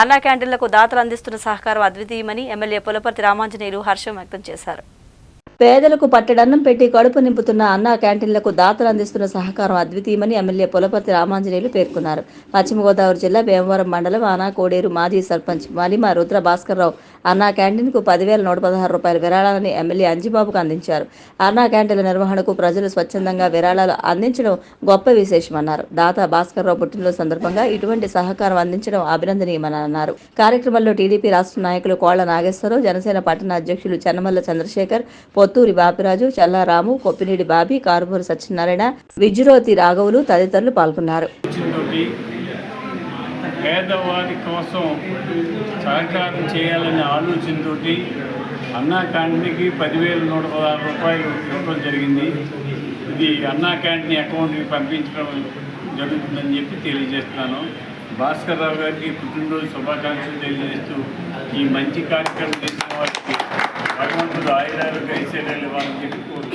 అన్నా క్యాంటీన్లకు దాతలు అందిస్తున్న సహకారం అద్వితీయమని ఎమ్మెల్యే పులపర్తి రామాంజనేయులు హర్షం వ్యక్తం చేశారు. పేదలకు పట్టడన్నం పెట్టి కడుపు నింపుతున్న అన్నా క్యాంటీన్లకు దాతలు అందిస్తున్న సహకారం అద్వితీయమని ఎమ్మెల్యే పులపర్తి రామాంజనేయులు పేర్కొన్నారు. పశ్చిమ గోదావరి జిల్లా భీమవరం మండలం ఆనా కోడేరు మాజీ సర్పంచ్ మలిమ రుద్ర భాస్కర్రావు అన్నా క్యాంటీన్కు పదివేల నూట పదహారు రూపాయల విరాళాలని ఎమ్మెల్యే అంజిబాబుకు అందించారు. అన్నా క్యాంటీన్ల నిర్వహణకు ప్రజలు స్వచ్ఛందంగా విరాళాలు అందించడం గొప్ప విశేషమన్నారు. దాత భాస్కర్రావు పుట్టినరోజు సందర్భంగా ఇటువంటి సహకారం అందించడం అభినందనీయమని అన్నారు. కార్యక్రమంలో టీడీపీ రాష్ట్ర నాయకులు కోళ్ళ నాగేశ్వరరావు జనసేన పట్టణ అధ్యక్షులు చెన్నమల్ల చంద్రశేఖర్ కొత్తూరి బాపిరాజు చల్లారాము కొప్పినేడి బాబి కారుమూరి సత్యనారాయణ విజ్రోతి రాఘవులు తదితరులు పాల్గొన్నారు. తోటి పేదవారి కోసం సహకారం చేయాలనే ఆలోచనతోటి అన్నా క్యాంటీన్కి పదివేల నూట పదహారు రూపాయలు ఇవ్వడం జరిగింది. ఇది అన్నా క్యాంటీన్ అకౌంట్కి పంపించడం జరుగుతుందని చెప్పి తెలియజేస్తున్నాను. భాస్కర్ రావు గారికి పుట్టినరోజు శుభాకాంక్షలు తెలియజేస్తూ ఈ మంచి కార్యక్రమం చేసిన వారికి భగవంతుడు ఆయుధాలు ఐశ్వర్యాలు ఇవ్వాలని చెప్పి